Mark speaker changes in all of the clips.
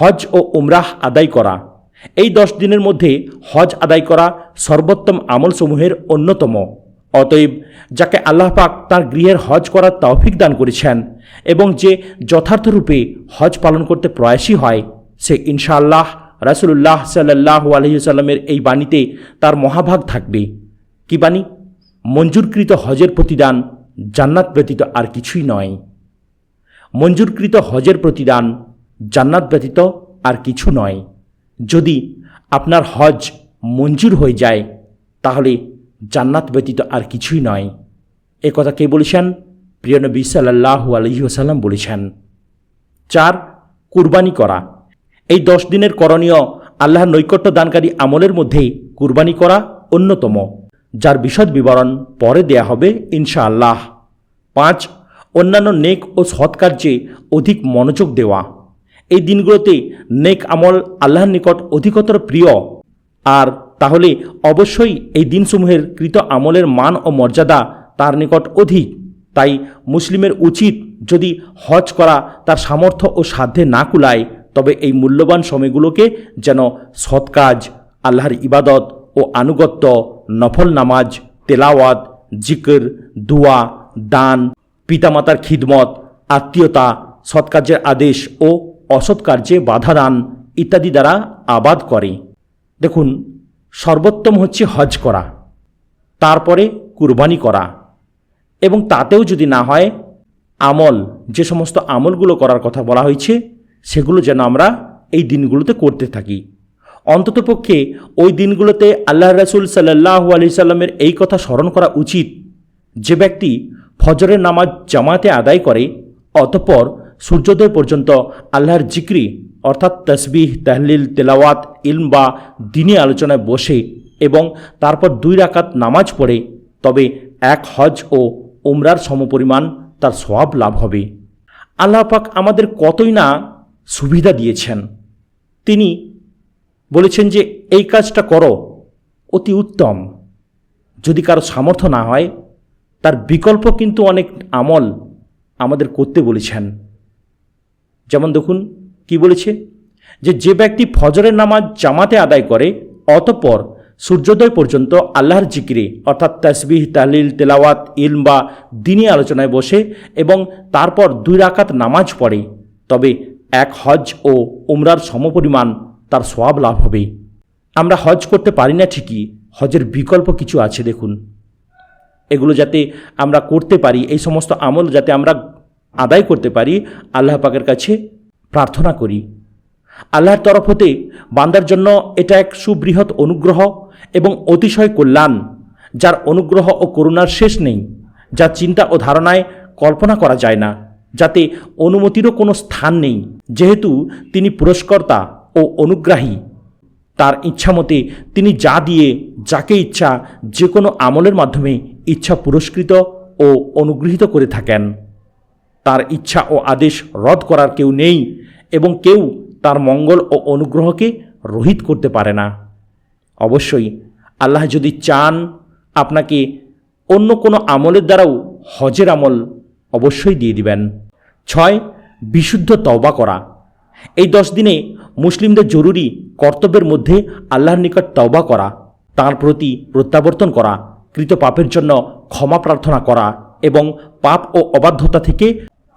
Speaker 1: হজ ও উমরাহ আদায় করা। এই দশ দিনের মধ্যে হজ আদায় করা সর্বোত্তম আমলসমূহের অন্যতম। অতএব, যাকে আল্লাহ পাক তার গৃহের হজ করার তৌফিক দান করেছেন এবং যে যথার্থরূপে হজ পালন করতে প্রয়াসী হয়, সে ইনশাআল্লাহ রাসুল্লাহ সাল্লাহ আলহিসাল্লামের এই বাণীতে তার মহাভাগ থাকবে। কি বাণী? মঞ্জুরকৃত হজের প্রতিদান জান্নাত ব্যতীত আর কিছুই নয়। মঞ্জুরকৃত হজের প্রতিদান জান্নাত ব্যতীত আর কিছু নয়। যদি আপনার হজ মঞ্জুর হয়ে যায়, তাহলে জান্নাত ব্যতীত আর কিছুই নয়। এ কথা কে বলেছেন? প্রিয় নবী সাল্লাহ আলহিহাসাল্লাম বলেছেন। চার, কুরবানি করা। এই দশ দিনের করণীয় আল্লাহর নৈকট্য দানকারী আমলের মধ্যে কুরবানি করা অন্যতম, যার বিশদ বিবরণ পরে দেয়া হবে ইনশাআল্লাহ। পাঁচ, অন্যান্য নেক ও সৎকার্যে অধিক মনোযোগ দেওয়া। এই দিনগুলোতে নেক আমল আল্লাহর নিকট অধিকতর প্রিয়। আর তাহলে অবশ্যই এই দিনসমূহের কৃত আমলের মান ও মর্যাদা তার নিকট অধিক। তাই মুসলিমের উচিত যদি হজ করা তার সামর্থ্য ও সাধ্যে না কুলায়, তবে এই মূল্যবান সময়গুলোকে যেন সৎ কাজ আল্লাহর ইবাদত ও আনুগত্য, নফল নামাজ, তেলাওয়াত, জিকর, দুয়া, দান, পিতামাতার খিদমত, আত্মীয়তা, সৎকার্যের আদেশ ও অসৎ কার্যে বাধা দান ইত্যাদি দ্বারা আবাদ করে। দেখুন, সর্বোত্তম হচ্ছে হজ করা, তারপরে কুরবানি করা এবং তাতেও যদি না হয়, আমল, যে সমস্ত আমলগুলো করার কথা বলা হয়েছে, সেগুলো যেন আমরা এই দিনগুলোতে করতে থাকি। অন্ততপক্ষে ওই দিনগুলোতে আল্লাহ রসুল সাল্লাহ আলি সাল্লামের এই কথা স্মরণ করা উচিত যে ব্যক্তি ফজরের নামাজ জামাতে আদায় করে, অতঃপর সূর্যোদয় পর্যন্ত আল্লাহর জিক্রি, অর্থাৎ তসবিহ, তাহলিল, তেলাওয়াত, ইলম বা দিনী আলোচনায় বসে এবং তারপর দুই রাকাত নামাজ পড়ে, তবে এক হজ ও উমরার সমপরিমাণ তার সওয়াব লাভ হবে। আল্লাহ পাক আমাদের কতই না সুবিধা দিয়েছেন। তিনি বলেছেন যে, এই কাজটা করো, অতি উত্তম। যদি কারও সামর্থ্য না হয়, তার বিকল্প কিন্তু অনেক আমল আমাদের করতে বলেছেন। যেমন দেখুন, কি বলেছে? যে যে ব্যক্তি ফজরের নামাজ জামাতে আদায় করে, অতঃপর সূর্যোদয় পর্যন্ত আল্লাহর জিকিরে, অর্থাৎ তসবিহ, তাহলিল, তেলাওয়াত, ইলম বা দিনী আলোচনায় বসে এবং তারপর দুই রাকাত নামাজ পড়ে, তবে এক হজ ও উমরার সমপরিমাণ তার সোয়াব লাভ হবে। আমরা হজ করতে পারি না ঠিকই, হজের বিকল্প কিছু আছে দেখুন। এগুলো যাতে আমরা করতে পারি, এই সমস্ত আমল যাতে আমরা আদায় করতে পারি, আল্লাহ পাকের কাছে প্রার্থনা করি। আল্লাহর তরফ হতে বান্দার জন্য এটা এক সুবৃহৎ অনুগ্রহ এবং অতিশয় কল্যাণ, যার অনুগ্রহ ও করুণার শেষ নেই, যা চিন্তা ও ধারণায় কল্পনা করা যায় না, যাতে অনুমতিরও কোনো স্থান নেই। যেহেতু তিনি পুরস্কর্তা ও অনুগ্রাহী, তার ইচ্ছামতে তিনি যা দিয়ে, যাকে ইচ্ছা, যে কোনো আমলের মাধ্যমে ইচ্ছা পুরস্কৃত ও অনুগৃহীত করে থাকেন। তার ইচ্ছা ও আদেশ রদ করার কেউ নেই এবং কেউ তার মঙ্গল ও অনুগ্রহকে রহিত করতে পারে না। অবশ্যই আল্লাহ যদি চান আপনাকে অন্য কোনো আমলের দ্বারাও হজের আমল অবশ্যই দিয়ে দিবেন। ছয়, বিশুদ্ধ তওবা করা। এই দশ দিনে মুসলিমদের জরুরি কর্তব্যের মধ্যে আল্লাহর নিকট তওবা করা, তার প্রতি প্রত্যাবর্তন করা, কৃত পাপের জন্য ক্ষমা প্রার্থনা করা এবং পাপ ও অবাধ্যতা থেকে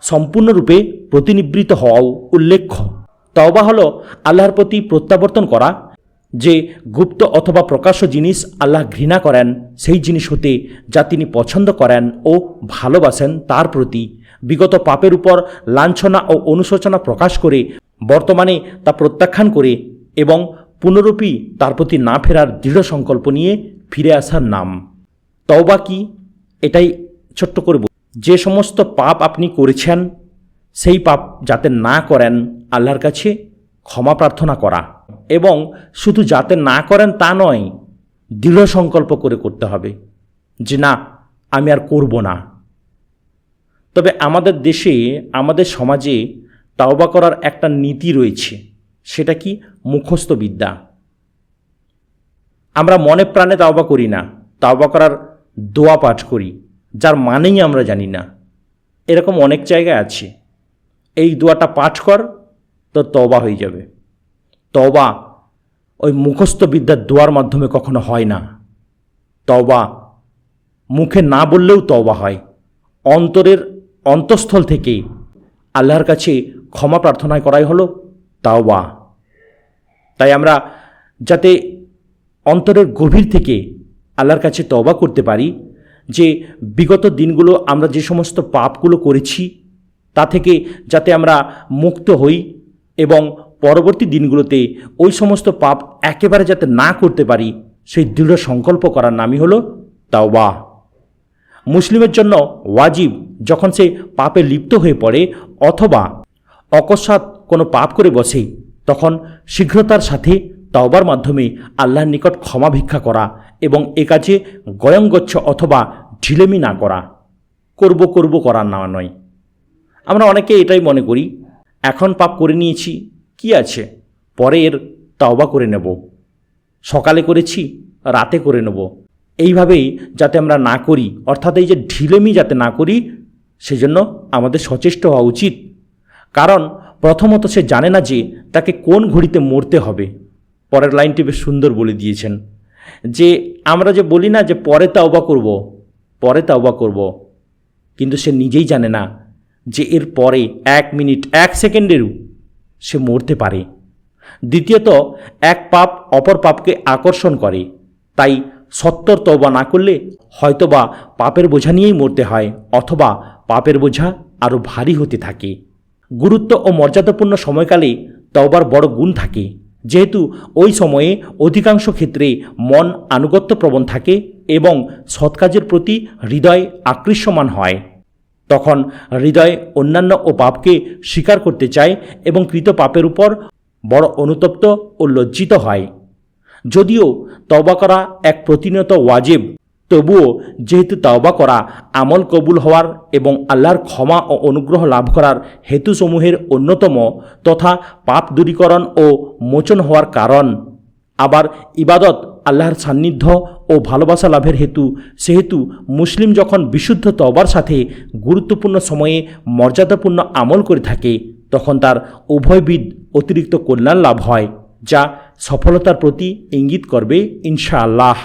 Speaker 1: সম্পূর্ণরূপে প্রতিনিবৃত হওয়াও উল্লেখ্য। তওবা হল আল্লাহর প্রতি প্রত্যাবর্তন করা, যে গুপ্ত অথবা প্রকাশ্য জিনিস আল্লাহ ঘৃণা করেন, সেই জিনিস হতে যা তিনি পছন্দ করেন ও ভালোবাসেন, তার প্রতি বিগত পাপের উপর লাঞ্ছনা ও অনুশোচনা প্রকাশ করে, বর্তমানে তা প্রত্যাখ্যান করে এবং পুনরূপী তার প্রতি না ফেরার দৃঢ় সংকল্প নিয়ে ফিরে আসার নাম। তওবা কি? এটাই ছোট্ট করে। যে সমস্ত পাপ আপনি করেছেন, সেই পাপ যাতে না করেন, আল্লাহর কাছে ক্ষমা প্রার্থনা করা। এবং শুধু যাতে না করেন তা নয়, দৃঢ় সংকল্প করে করতে হবে যে না, আমি আর করব না। তবে আমাদের দেশে, আমাদের সমাজে তাওবা করার একটা নীতি রয়েছে, সেটা কি? মুখস্থ বিদ্যা। আমরা মনে প্রাণে তাওবা করি না, তাওবা করার দোয়া পাঠ করি। যার মানেই আমরা জানি না। এরকম অনেক জায়গায় আছে। এই দোয়াটা পাঠ কর, তো তবা হয়ে যাবে। তবা ওই মুখস্থ বিদ্যার দোয়ার মাধ্যমে কখনো হয় না। তবা মুখে না বললেও তবা হয়। অন্তরের অন্তঃস্থল থেকে আল্লাহর কাছে ক্ষমা প্রার্থনা করাই হলো তাওবা। তাই আমরা যাতে অন্তরের গভীর থেকে আল্লাহর কাছে তবা করতে পারি যে বিগত দিনগুলো আমরা যে সমস্ত পাপগুলো করেছি, তা থেকে যাতে আমরা মুক্ত হই এবং পরবর্তী দিনগুলোতে ওই সমস্ত পাপ একেবারে যাতে না করতে পারি, সেই দৃঢ় সংকল্প করার নামই হলো তাওবা। মুসলিমের জন্য ওয়াজিব যখন সে পাপে লিপ্ত হয়ে পড়ে অথবা অকস্মাৎ কোনো পাপ করে বসে, তখন শীঘ্রতার সাথে তাওবার মাধ্যমে আল্লাহর নিকট ক্ষমা ভিক্ষা করা এবং এ কাজে গয়ঙ্গচ্ছ অথবা ঢিলেমি না করা, করব করব করার না নয়। আমরা অনেকে এটাই মনে করি, এখন পাপ করে নিয়েছি, কি আছে? পরে এর তাওবা করে নেব। সকালে করেছি, রাতে করে নেব। এইভাবেই যাতে আমরা না করি, অর্থাৎ এই যে ঢিলেমি যাতে না করি, সেজন্য আমাদের সচেষ্ট হওয়া উচিত। কারণ প্রথমত সে জানে না যে তাকে কোন ঘড়িতে মরতে হবে। পরের লাইনটি বেশ সুন্দর বলে দিয়েছেন। যে আমরা যে বলি না যে পরে তাওবা করব, পরে তাওবা করব, কিন্তু সে নিজেই জানে না যে এর পরে এক মিনিট, এক সেকেন্ডেরও সে মরতে পারে। দ্বিতীয়ত, এক পাপ অপর পাপকে আকর্ষণ করে, তাই সত্তর তবা না করলে হয়তোবা পাপের বোঝা নিয়েই মরতে হয়, অথবা পাপের বোঝা আরও ভারী হতে থাকে। গুরুত্ব ও মর্যাদাপূর্ণ সময়কালে তওবার বড় গুণ থাকে। যেহেতু ওই সময়ে অধিকাংশ ক্ষেত্রে মন আনুগত্য প্রবণ থাকে এবং সৎকাজের প্রতি হৃদয় আকৃষ্টমান হয়। তখন হৃদয় অন্যান্য ও পাপকে স্বীকার করতে চায় এবং কৃত পাপের উপর বড় অনুতপ্ত ও লজ্জিত হয়। যদিও তবা করা এক প্রতিনিয়ত ওয়াজিব তবুও যেহেতু তাওবা করা, আমল কবুল হওয়ার এবং আল্লাহর ক্ষমা ও অনুগ্রহ লাভ করার হেতুসমূহের অন্যতম তথা পাপ দূরীকরণ ও মোচন হওয়ার কারণ। আবার ইবাদত আল্লাহর সান্নিধ্য ও ভালোবাসা লাভের হেতু, সেহেতু মুসলিম যখন বিশুদ্ধ তবার সাথে গুরুত্বপূর্ণ সময়ে মর্যাদাপূর্ণ আমল করে থাকে, তখন তার উভয়বিদ অতিরিক্ত কল্যাণ লাভ হয়, যা সফলতার প্রতি ইঙ্গিত করবে ইনশাআল্লাহ।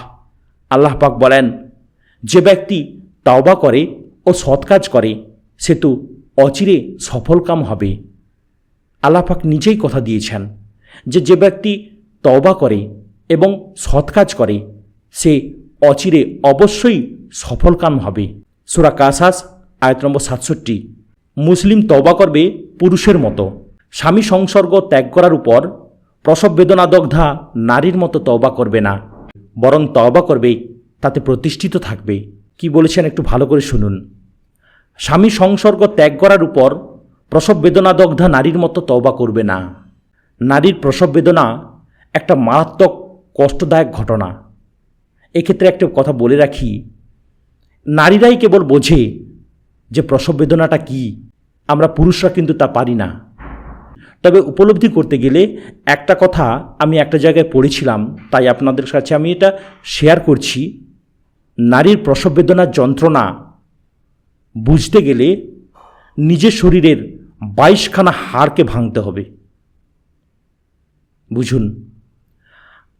Speaker 1: আল্লাহ পাক বলেন, যে ব্যক্তি তাওবা করে ও সৎ কাজ করে, সে তো অচিরে সফলকাম হবে। আল্লাহ পাক নিজেই কথা দিয়েছেন যে যে ব্যক্তি তওবা করে এবং সৎ কাজ করে, সে অচিরে অবশ্যই সফলকাম হবে। সুরা কাসাস, আয়ত নম্বর সাতষট্টি। মুসলিম তওবা করবে পুরুষের মতো। স্বামী সংসর্গ ত্যাগ করার উপর প্রসব বেদনাদগ্ধা নারীর মতো তওবা করবে না। বরং তওবা করবে, তাতে প্রতিষ্ঠিত থাকবে। কি বলেছেন একটু ভালো করে শুনুন। স্বামী সংসর্গ ত্যাগ করার উপর প্রসব বেদনাদগ্ধা নারীর মতো তওবা করবে না। নারীর প্রসব বেদনা একটা মারাত্মক কষ্টদায়ক ঘটনা। এক্ষেত্রে একটা কথা বলে রাখি। নারীরাই কেবল বোঝে যে প্রসব বেদনাটা কী। আমরা পুরুষরা কিন্তু তা পারি না। তবে উপলব্ধি করতে গেলে একটা কথা আমি একটা জায়গায় পড়েছিলাম, তাই আপনাদের কাছে আমি এটা শেয়ার করছি। নারীর প্রসব বেদনার যন্ত্রণা বুঝতে গেলে নিজের শরীরের বাইশখানা হাড়কে ভাঙতে হবে। বুঝুন,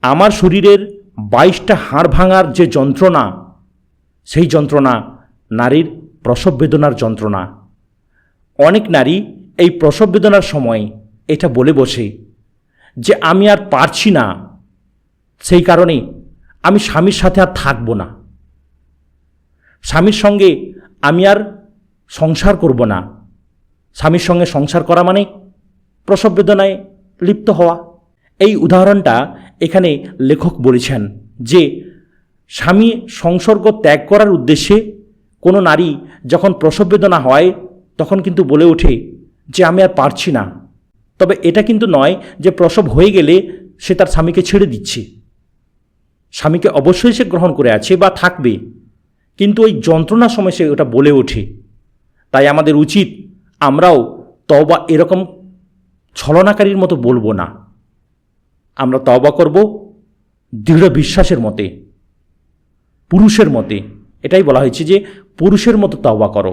Speaker 1: আমার শরীরের বাইশটা হাড় ভাঙার যে যন্ত্রণা, সেই যন্ত্রণা নারীর প্রসব বেদনার যন্ত্রণা। অনেক নারী এই প্রসব বেদনার সময় এটা বলে বসে যে আমি আর পারছি না। সেই কারণে আমি স্বামীর সাথে আর থাকব না। স্বামীর সঙ্গে আমি আর সংসার করব না। স্বামীর সঙ্গে সংসার করা মানে প্রসব বেদনায় লিপ্ত হওয়া। এই উদাহরণটা এখানে লেখক বলেছেন যে স্বামী সংসর্গ ত্যাগ করার উদ্দেশ্যে কোনো নারী যখন প্রসব বেদনা হয় তখন কিন্তু বলে ওঠে যে আমি আর পারছি না। তবে এটা কিন্তু নয় যে প্রসব হয়ে গেলে সে তার স্বামীকে ছেড়ে দিচ্ছে। স্বামীকে অবশ্যই সে গ্রহণ করে আছে বা থাকবে, কিন্তু ওই যন্ত্রণার সময় সে ওটা বলে ওঠে। তাই আমাদের উচিত আমরাও তবা এরকম ছলনাকারীর মতো বলব না। আমরা তবা করব দৃঢ় বিশ্বাসের মতে, পুরুষের মতে। এটাই বলা হয়েছে যে পুরুষের মতো তওবা করো।